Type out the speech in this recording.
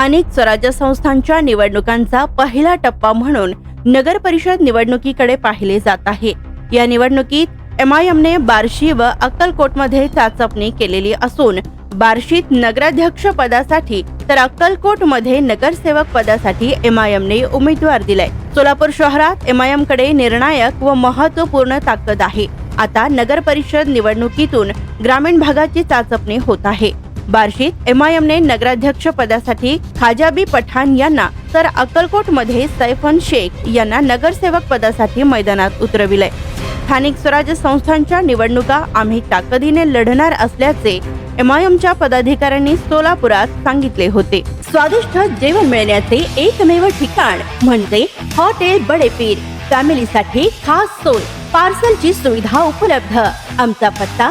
स्थानिक स्वराज्य संस्थांच्या निवडणुकांचा पहिला टप्पा म्हणून नगर परिषद निवडणुकीकडे पाहिले जात आहे. या निवडणुकीत एमआयएमने बार्शी व अक्कलकोटमध्ये चाचपणी केलेली असून बार्शीत नगराध्यक्ष पदासाठी तर अक्कलकोटमध्ये नगरसेवक पदासाठी एमआयएमने उमेदवार दिलाय. सोलापूर शहरात एम आय एमकडे निर्णायक व महत्त्वपूर्ण ताकद आहे. आता नगर परिषद निवडणुकीतून ग्रामीण भागाची चाचपणी होत आहे. बार्शीत एमआयएमने नगराध्यक्ष पदासाठी खाजाबी पठाण यांना तर अक्कलकोटमध्ये सैफन शेख यांना नगरसेवक पदासाठी मैदानात उतरविले. स्थानिक स्वराज्य संस्थांच्या निवडणुका आम्ही ताकदीने लढणार असल्याचे एमआयएमच्या पदाधिकाऱ्यांनी सोलापुरात सांगितले होते. स्वादिष्ट जेवण मिळण्याचे एकमेव ठिकाण म्हणजे हॉटेल बडेपीर. फॅमिलीसाठी खास सोय पार्सलची सुविधा उपलब्ध. आमचा पत्ता